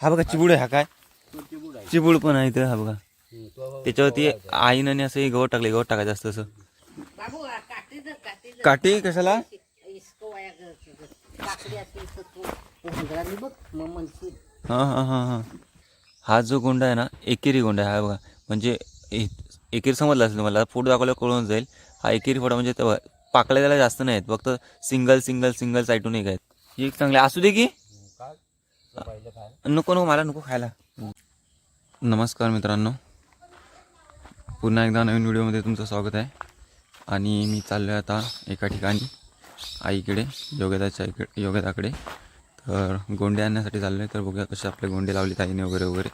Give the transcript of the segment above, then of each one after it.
हा बघा चिबूड हा काय? चिबूड पण आहे इथं हा बघा. त्याच्यावरती आईनं आणि असं गवत टाकले गवत टाकायचं असतं असं. काठी कशाला? हा हा हा हा. हा जो गोंडा आहे ना एकेरी गोंडा आहे हा बघा. म्हणजे एकेरी समजला असेल तुम्हाला फोटो दाखवल्यावर कळून जाईल. हा एकेरी फोटो म्हणजे पाकळ्या त्याला जास्त नाही आहेत फक्त सिंगल सिंगल सिंगल साईटून एक आहेत. ही एक चांगली असू दे की नको नको मला नको खायला. नमस्कार मित्रांनो. पुन्हा एकदा नवीन व्हिडिओमध्ये तुमचं स्वागत आहे. आणि मी चाललो आहे आता एका ठिकाणी आईकडे योग्यताच्या इकडे योग्यताकडे तर गोंडे आणण्यासाठी चाललो आहे तर बघूया कसे आपले गोंडे लावले आईने वगैरे वगैरे.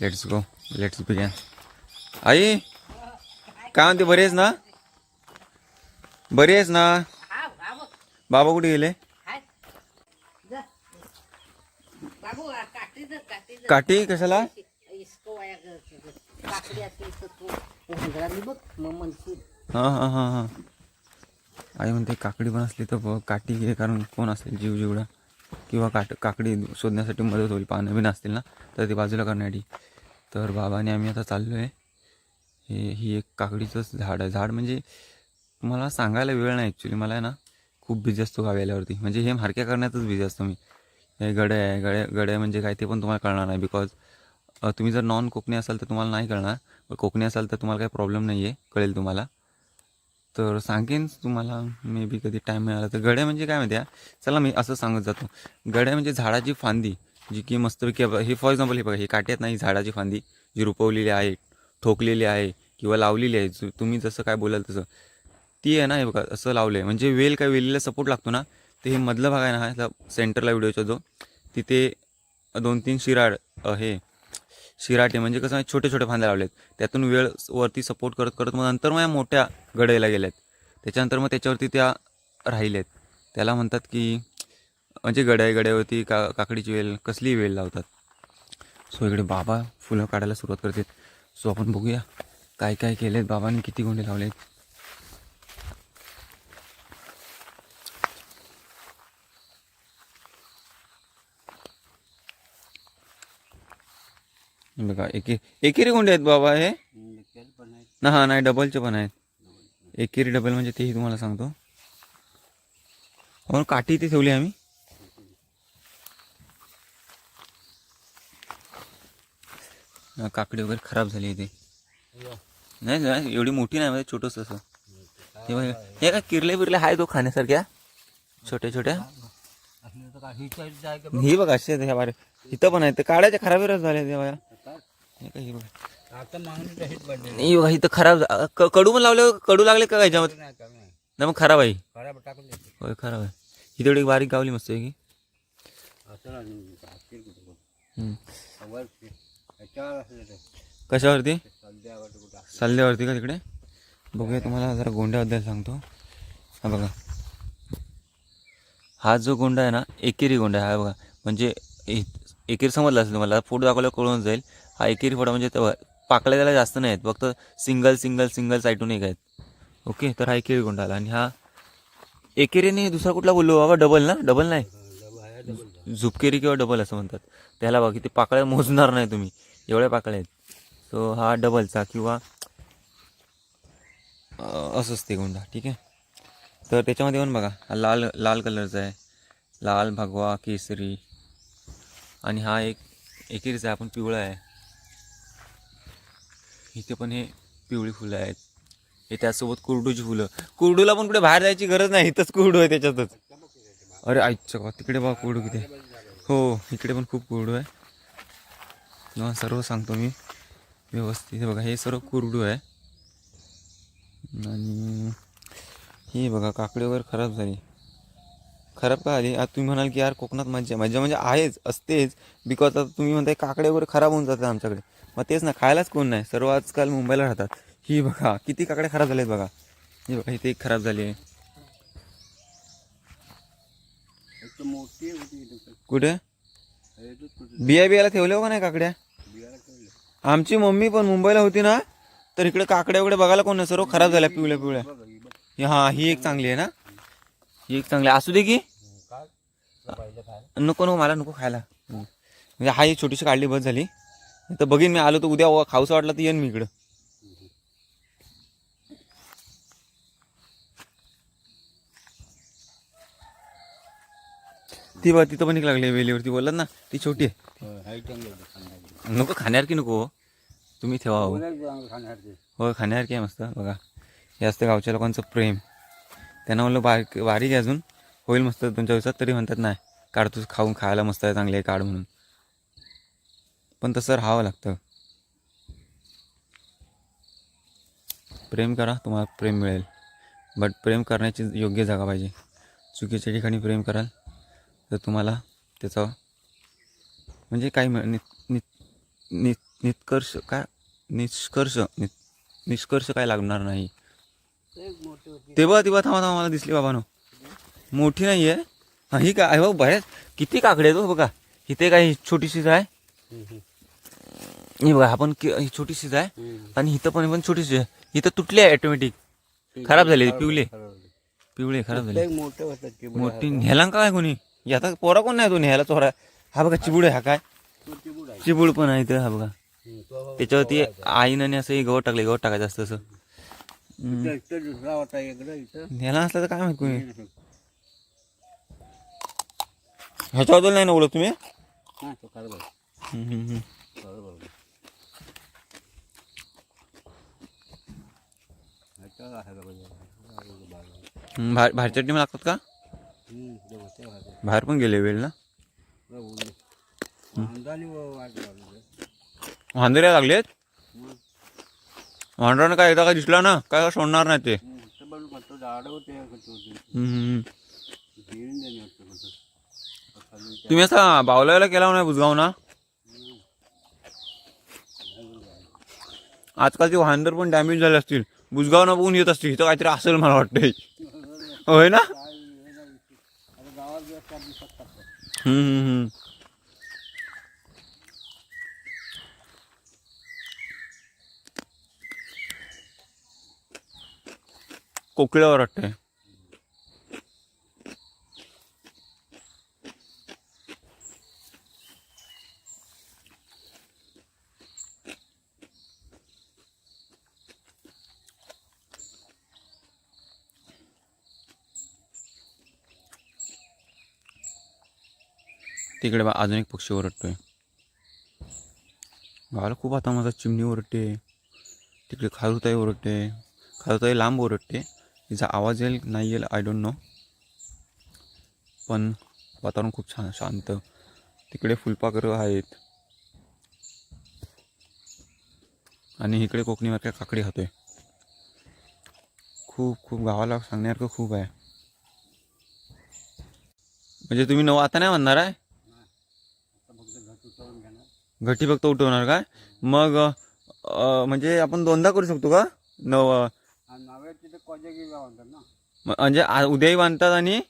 लेट्स गो लेट्स बिगॅन आई! काय म्हणते बरी आहेस ना? बरी आहेस ना? हा बाबा कुठे गेले हाय जा बाबू काठी जर काठी जर काठी कशाला इसको वाया काकडी असेल तर तू उंदरांनी बघ मग म्हणशील. हां हां हां हां. आई म्हणते काकडी पण असली तर काठी घे कारण कोण असेल जीव जेवढा किंवा काट काकडी शोधण्यासाठी मदत होईल पानं बिनं असतील ना? तर ते बाजूला करण्यासाठी तर बाबाने आम्ही आता चाललो आहे हे ही एक काकडीचंच झाड आहे. झाड म्हणजे मला सांगायला वेळ नाही ॲक्च्युली मला आहे ना खूप बिझी असतो गावी आल्यावरती. म्हणजे हे मार्क्या करण्यातच बिझी असतो मी. हे गडे आहे गड्या गडे म्हणजे काय ते पण तुम्हाला कळणार नाही बिकॉज तुम्ही जर नॉन कोकणी असाल तर तुम्हाला नाही कळणार. पण कोकणी असाल तर तुम्हाला काही प्रॉब्लेम नाही आहे कळेल तुम्हाला. तर सांगेन तुम्हाला मे बी कधी टाईम मिळाला तर. गड्या म्हणजे काय माहिती आहे चला मी असं सांगत जातो. गड्या म्हणजे झाडाची फांदी जी की मस्तपैकी हे फॉर एक्झाम्पल हे बघा हे काट्यात नाही झाडाची फांदी जी रुपवलेली आहे ठोकलेली आहे किंवा लावलेली आहे तुम्ही जसं काय बोलाल तसं. ती आहे ना हे बघा असं लावलं आहे म्हणजे वेल काय वेलीला सपोर्ट लागतो ना ते हे मधलं भाग आहे ना ह्याचा सेंटरला व्हिडिओचा जो. तिथे दोन तीन शिराड हे शिराटे म्हणजे कसं आहे, छोटे छोटे फांद्या लावलेत. त्यातून वेळ वरती सपोर्ट करत करत मग नंतर मग या मोठ्या गडायला गेल्यात त्याच्यानंतर मग त्याच्यावरती त्या राहिल्यात त्याला म्हणतात की म्हणजे गड्या गड्यावरती का काकडीची वेल कसली वेल लावतात. सो इकडे बाबा फुलं काढायला सुरुवात करतात. सो आपण बघूया काय काय केलेत बाबांनी किती गोंडे लावलेत. बघा एके एकेरी गोंडे आहेत बाबा हे. आहे ना हा नाही डबलचे पण आहेत. एकेरी डबल म्हणजे तेही तुम्हाला सांगतो. म्हणून काठी इथे ठेवली आम्ही. हा, काकडी वगैरे खराब झाली इथे. नाही नाही एवढी मोठी नाही म्हणजे छोटस असं. हे हे काय किरले बिरले आहे तो खाण्यासारख्या? छोट्या छोट्या. आहे का. ही बघा आहेत ह्या बारे इथं पण आहेत. ते काढायच्या खराब बिराब झाल्या नाही बघा. इथं खराब क- कडू पण लावले कडू लागले का ह्याच्यामध्ये नाही मग खराब आहे. खराब टाकून देते. होय खराब आहे. ही तेवढी बारीक गावली मस्त आहे की. हम्म. कशावरती. सल्ल्यावरती का तिकडे? बघूया तुम्हाला जरा गोंड्याबद्दल सांगतो. हा बघा. हा जो गोंडा आहे ना एकेरी गोंडा आहे हा बघा. म्हणजे ए- एकेरी समजला असेल तुम्हाला. फोटो दाखवल्यावर कळून जाईल. हा एकेरी फोटो म्हणजे पाकळ्या त्याला जास्त नाही आहेत फक्त सिंगल सिंगल सिंगल साईटून एक आहेत. ओके तर हा एकेरी गोंडा आला आणि हा एकेरीने दुसरा कुठला बोललो? बाबा डबल ना? डबल नाही? झुपकेरी किंवा डबल असं म्हणतात. त्याला बघा ते पाकळ्या मोजणार नाही तुम्ही. एवढ्या पाकळ्या आहेत. सो हा डबलचा किंवा असं असंच ते गोंडा ठीक आहे? तर त्याच्यामध्ये पण बघा हा लाल लाल कलरचा आहे. लाल भगवा केसरी. आणि हा एक एकेरीचा आहे आपण पिवळा आहे. इथे पण हे पिवळी फुलं आहेत. हे त्यासोबत कुरडूची फुलं. कुरडूला पण कुठे बाहेर जायची गरज नाही. इथंच कुरडू आहे त्याच्यातच. अरे आईच्या का तिकडे बघा कुरडू किती हो इकडे पण खूप कुरडू आहे. न सर्व सांगतो मी व्यवस्थित. बघा हे सर्व कुरडू आहे. आणि हे बघा काकडी वगैरे खराब झाली. खराब का आली? आता तुम्ही म्हणाल की यार कोकणात मज्जा मज्जा म्हणजे आहेच असतेच. बिकॉज आता तुम्ही म्हणताय काकडे वगैरे खराब होऊन जातात आमच्याकडे. मग तेच ना खायलाच कोण नाही. सर्व आजकाल मुंबईला राहतात. ही बघा किती काकडे खराब झालेत बघा. ही बघा इथे एक खराब झाली आहे. कुठे? बिया बियाला ठेवले का नाही काकड्या? आमची मम्मी पण मुंबईला होती ना तर इकडे काकड्या वगैरे बघायला कोण नाही. सर्व खराब झाल्या पिवळ्या पिवळ्या. हा ही एक चांगली आहे ना. ही एक चांगली आहे. असू दे की काय तुला पाहिजे खायला नको नको मला नको खायला. म्हणजे हा ही छोटीशी काढली बस झाली. तर बघीन मी आलो तर उद्या व- खाऊसं वाटलं तर येईन मी इकडं. ती बघ तिथं पण एक लागली वेलीवरती. बोलत ना ती छोटी आहे. नको खाण्यासारखी नको हो. तुम्ही ठेवा हो. खाण्यासारखी आहे मस्त बघा. हे असतं गावच्या लोकांचं प्रेम. त्यांना म्हणलं बारीक बारीक आहे अजून. होईल मस्त तुमच्या दिवसात तरी म्हणतात नाही काढ खाऊन खायला मस्त आहे चांगले आहे काढ म्हणून. पण तसं राहावं लागतं. प्रेम करा तुम्हाला प्रेम मिळेल. बट प्रेम करण्याची योग्य जागा पाहिजे. चुकीच्या ठिकाणी प्रेम कराल तर तुम्हाला त्याचा म्हणजे काही मिळ नि, नि, नि, निष्कर्ष काय निष्कर्ष नि, निष्कर्ष काय लागणार नाही. तेव्हा तेव्हा ते थांबा थांबा मला दिसली बाबानो. मोठी नाही आहे हा ही काय बघ बऱ्याच किती काकडे आहेत हो बघा. इथे काय ही छोटीशीच आहे ही बघा आपण ही छोटीशीच आहे. आणि इथं पण पण छोटीशी आहे. इथं तुटली आहे ऑटोमॅटिक खराब झाली, पिवले. पिवळे. खराब झाले. मोठं. न्यायला काय कोणी? याचा पोरा कोण नाही तो न्यायला चोरा. हा बघा चिबूड आहे हा काय? चिबूड पण आहे इथं हा बघा. त्याच्यावरती आईनं असं हे गवत टाकले गवत टाकायचं असतं असं. न्यायला असलं तर काय माहीत कोणी? ह्याच्याबद्दल नाही ना बोलत तुम्ही हा तो. हम्म, हम्म, हम्म. आहे. आहे का. हम्म, बाहेर टीम लागतात का हम्म, ते होते वाटे. बाहेर पण गेले वेळ ना बरं, उरले. अंदाने व- वाट लावली. वांदऱ्या लागलेत हम्म, वांडरानं काय एकदा काय दिसला ना काय सोडणार नाही ते हम्म, ते पण झाडं होते होते. हम्म, हम्म. देणे. तुम्ही असा बावलायला केला नाही बुजगाव ना? आजकालचे वाहनदर पण डॅमेज झाले असतील. बुजगाव ना बघून येत असतील. इथं काहीतरी असेल मला वाटतंय. होय ना? काय वाटतंय नाही. आता गावात जे असतात दिसत टाकतात. हम्म, हम्म, हम्म. कोकिळावर वाटतंय तिकडे बा अजून एक पक्षी ओरडतोय. गावाला खूप आता माझा चिमणी ओरडते तिकडे खारुताई ओरडते खारुताई लांब ओरडते. तिचा आवाज येईल नाही येईल आय डोंट नो पण वातावरण खूप छान शांत. तिकडे फुलपाखरं आहेत. आणि इकडे कोकणी मार्केट काकडी खातोय. खूप खूप गावाला सांगण्यासारखं खूप आहे. म्हणजे तुम्ही नऊ आता नाही म्हणणार आहे आता फक्त घट उचलून घेणार. घटी फक्त उठवणार काय? मग म्हणजे आपण दोनदा करू शकतो का? नव म्हणजे उद्याही बांधतात आणि?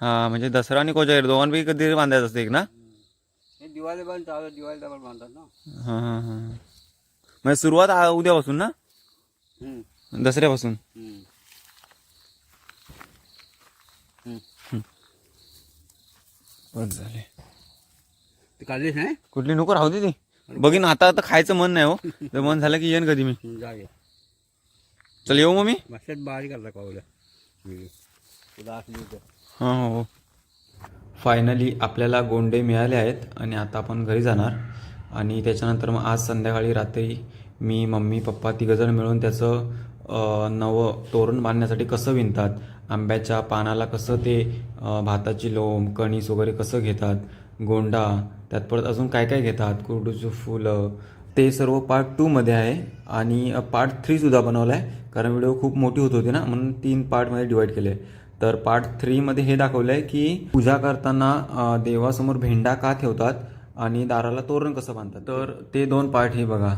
हा म्हणजे दसरा आणि कोजागिरी दोघांपैकी कधी बांधायचं असते एक ना? दिवाळी पण चालू दिवाळीला पण बांधतात ना. हां हां हां. म्हणजे सुरुवात उद्यापासून ना? दसऱ्यापासून. झाले. ते काढलीच नाही? कुठली नको राहू दे ती. बघीन आता आता खायचं मन नाही हो. जर मन झालं की येईन कधी मी. जागे चल येऊ मग मी? मस्त बारीक करता कावल्या तुला असली तर हां हो हो. फायनली आपल्याला गोंडे मिळाले आहेत आणि आता आपण घरी जाणार. आणि त्याच्यानंतर मग आज संध्याकाळी रात्री मी मम्मी पप्पा तिघंजण मिळून त्याचं नवं तोरण बांधण्यासाठी कसं विणतात? आंब्याच्या पानाला कसं ते भाताची लोंब कणीस वगैरे कसं घेतात? गोंडा त्यात परत अजून काय काय घेतात? कुरडूचं फुलं. ते सर्व पार्ट टूमध्ये आहे आणि पार्ट थ्रीसुद्धा बनवला आहे कारण व्हिडिओ खूप मोठी होत होती ना म्हणून तीन पार्टमध्ये डिवाईड केले. तर पार्ट थ्रीमध्ये हे दाखवलं आहे की पूजा करताना देवासमोर भेंडा का ठेवतात आणि दाराला तोरण कसं बांधतात? तर ते दोन पार्ट हे बघा.